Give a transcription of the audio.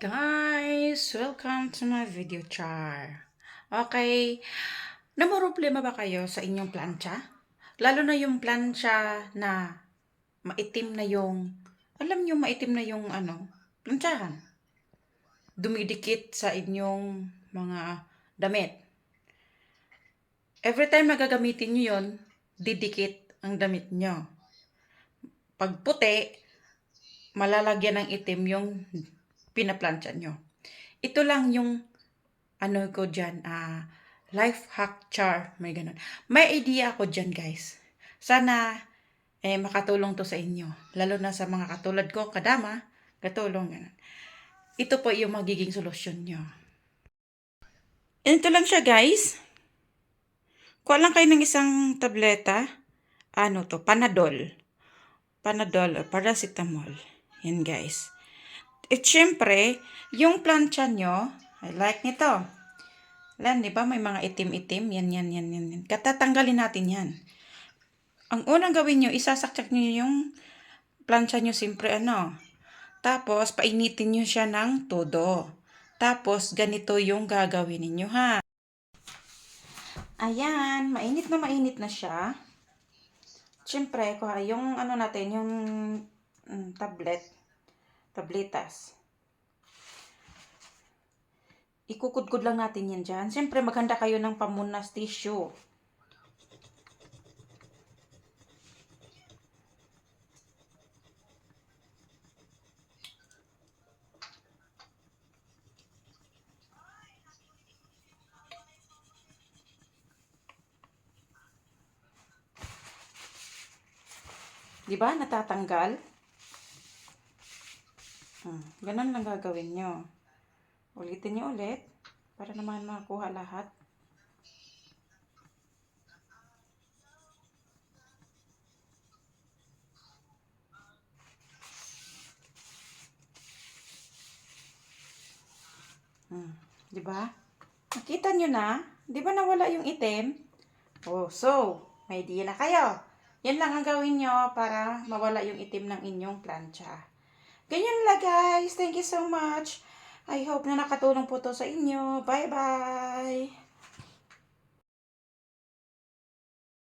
guys! Welcome to my video char. Okay, problema ba kayo sa inyong plancha? Lalo na yung plancha na maitim na yung, alam nyo maitim na yung ano, planchahan. Dumidikit sa inyong mga damit. Every time na gagamitin nyo yun, didikit ang damit nyo. Pag puti, malalagyan ng itim yung pinaplansya nyo. Ito lang yung ano ko dyan, ah, life hack char, may ganun. May idea ako dyan, guys. Sana eh, makatulong to sa inyo. Lalo na sa mga katulad ko, kadama, katulong, ganun. Ito po yung magiging solusyon nyo. Ito lang siya, guys. Kuha lang kayo ng isang tableta. Ano to? Panadol. Panadol or paracetamol. Yan, guys. At syempre, yung plancha nyo, I like nito. Lan, di ba may mga itim-itim? Yan, yan, yan, yan. yan. Katatanggalin natin yan. Ang unang gawin nyo, isasaksak nyo yung plancha nyo simpre ano. Tapos, painitin nyo siya ng todo. Tapos, ganito yung gagawin ninyo ha. Ayan, mainit na mainit na siya. Siyempre, kuha yung ano natin, yung mm, tablet, tabletas. Ikukudkod lang natin yan dyan. Siyempre, maganda kayo ng pamunas tissue. Di ba? Natatanggal. Hmm, ganun lang gagawin nyo. Ulitin nyo ulit para naman makakuha lahat. Hmm, di ba? Nakita nyo na? Di ba nawala yung itim? Oh, so, may idea na kayo. Yan lang ang gawin nyo para mawala yung itim ng inyong plancha. Ganyan lang guys. Thank you so much. I hope na nakatulong po to sa inyo. Bye-bye!